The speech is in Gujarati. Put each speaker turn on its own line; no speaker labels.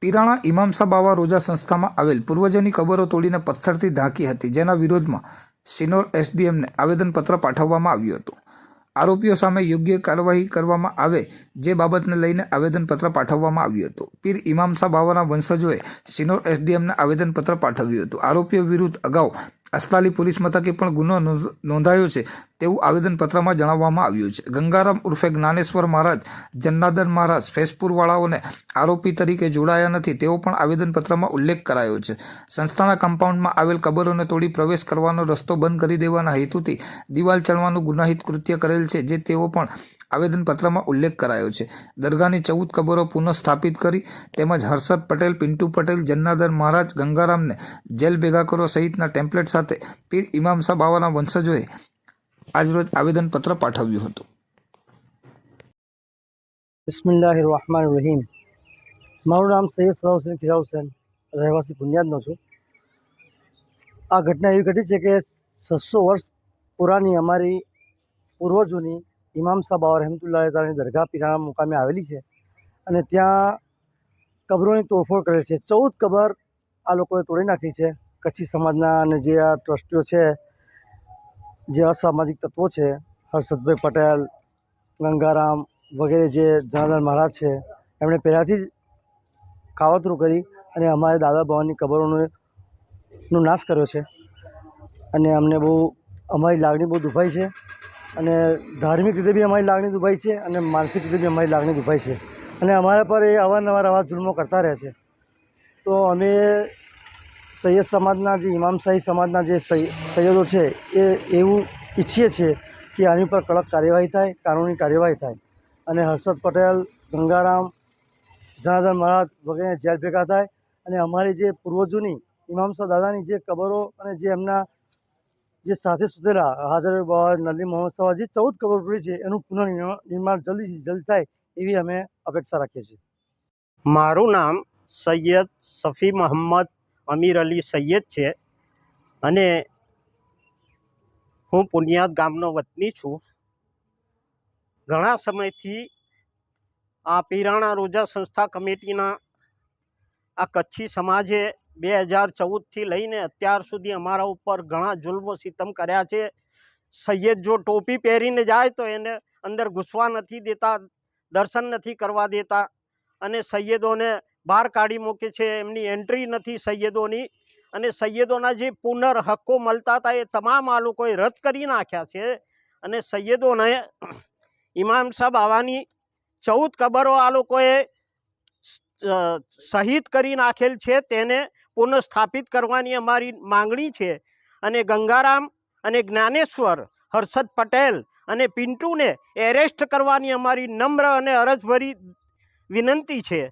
પિરાણા ઇમામસા બાવા રોજા સંસ્થામાં આવેલ પૂર્વજોની કબરો તોડીને પથ્થરથી ઢાંકી હતી, જેના વિરોધમાં સિનોર એસડીએમને આવેદનપત્ર પાઠવવામાં આવ્યું હતું. આરોપીઓ સામે યોગ્ય કાર્યવાહી કરવામાં આવે જે બાબતને લઈને આવેદનપત્ર પાઠવવામાં આવ્યું હતું. પીર ઇમામસા બાવાના વંશજોએ સિનોર એસડીએમને આવેદનપત્ર પાઠવ્યું હતું. આરોપીઓ વિરુદ્ધ અગાઉ અસ્તાલી પોલીસ મથકે પણ ગુનો નોંધ- નોંધાયો છે. તેવું આવેદનપત્રમાં જણાવવામાં આવ્યું છે. ગંગારામ ઉર્ફે જ્ઞાનેશ્વર મહારાજ જન્નાદન મહારાજ, ફેસપુરવાળાઓને આરોપી તરીકે જોડાયા નથી, તેવો પણ આવેદનપત્રમાં ઉલ્લેખ કરાયો છે. સંસ્થાના કમ્પાઉન્ડમાં આવેલ કબરોને તોડી પ્રવેશ કરવાનો રસ્તો બંધ કરી દેવાના હેતુથી દિવાલ ચણવાનું ગુનાહિત કૃત્ય કરેલ છે, જે તેઓ પણ આવેદનપત્રમાં ઉલ્લેખ કરાયો છે. દરગાહની ચૌદ કબરો પુનઃસ્થાપિત કરી તેમજ હર્ષદ પટેલ, પિન્ટુ પટેલ જન્નાદર મહારાજ, ગંગારામને જેલ ભેગા કરો સહિતના ટેમ્પલેટ સાથે પીર ઇમામ સાહેબ આવાના વંશજોએ આજરોજ આવેદનપત્ર પાઠવ્યું હતું.
બિસ્મિલ્લાહિર રહમાન રહીમ મારું નામ સૈયદ સલાહ હુસેન હુસેન રહેવાસી બુનિયાદનો છું. આ ઘટના એવી ઘટી છે કે છસો વર્ષ પુરાની અમારી પૂર્વજોની ઇમામ સાહેબ તાલાની દરગાહ પીરાણા મુકામે આવેલી છે અને ત્યાં કબરોની તોડફોડ કરેલ છે. ચૌદ કબર આ લોકોએ તોડી નાખી છે. કચ્છી સમાજના અને જે આ ટ્રસ્ટીઓ છે જે અસામાજિક તત્વો છે, હર્ષદભાઈ પટેલ, ગંગારામ વગેરે જે જનાર્દન મહારાજ છે, એમણે પહેલાંથી જ કાવતરું કરી અને અમારે દાદા ભવાની કબરોનો નો નાશ કર્યો છે. અને અમને બહુ, અમારી લાગણી બહુ દુભાઈ છે અને ધાર્મિક રીતે બી અમારી લાગણી દુભાઈ છે અને માનસિક રીતે બી અમારી લાગણી દુભાઈ છે. અને અમારા પર એ અવારનવાર આવા જુલ્મો કરતા રહે છે. તો અમે સૈયદ સમાજના જે ઇમામશાહી સમાજના જે સૈયદો છે, એ એવું ઈચ્છીએ છીએ કે આની પર કડક કાર્યવાહી થાય, કાનૂની કાર્યવાહી થાય. અને હર્ષદ પટેલ, ગંગારામ, જનાર્દન મહારાજ વગેરે જેલ ભેગા થાય. અને અમારી જે પૂર્વજોની ઇમામસા દાદાની જે કબરો અને જે એમના જે સાથે સુધેલા, હાજર બાવા નલી મોહમ્મદ સવા જે ચૌદ કબર પડી છે, એનું પુનઃનિર્માણ જલ્દીથી જલ્દી થાય એવી અમે અપેક્ષા રાખીએ છીએ.
મારું નામ સૈયદ સફી મોહમ્મદ અમીર અલી સૈયદ છે. અને હું પુનિયાદ ગામનો વતની છું. ઘણા સમયથી આ પીરાણા રોજા સંસ્થા કમિટીના આ કચ્છી સમાજે બે હજાર ચૌદથી લઈને અત્યાર સુધી અમારા ઉપર ઘણા જુલ્મો સિતમ કર્યા છે. સૈયદ જો ટોપી પહેરીને જાય તો એને અંદર ઘૂસવા નથી દેતા, દર્શન નથી કરવા દેતા અને સૈયદોને બહાર કાઢી મૂકે છે, એમની એન્ટ્રી નથી સૈયદોની. અને સૈયદોના જે પુનર હક્કો મળતા હતા, એ તમામ આ લોકોએ રદ કરી નાખ્યા છે. અને સૈયદોને ઇમામ સાહેબ આવાની ચૌદ કબરો આ લોકોએ શહીદ કરી નાખેલ છે, તેને પુનઃસ્થાપિત કરવાની અમારી માંગણી છે. અને ગંગારામ અને જ્ઞાનેશ્વર, હર્ષદ પટેલ અને પિન્ટુને એરેસ્ટ કરવાની અમારી નમ્ર અને અરજભરી વિનંતી છે.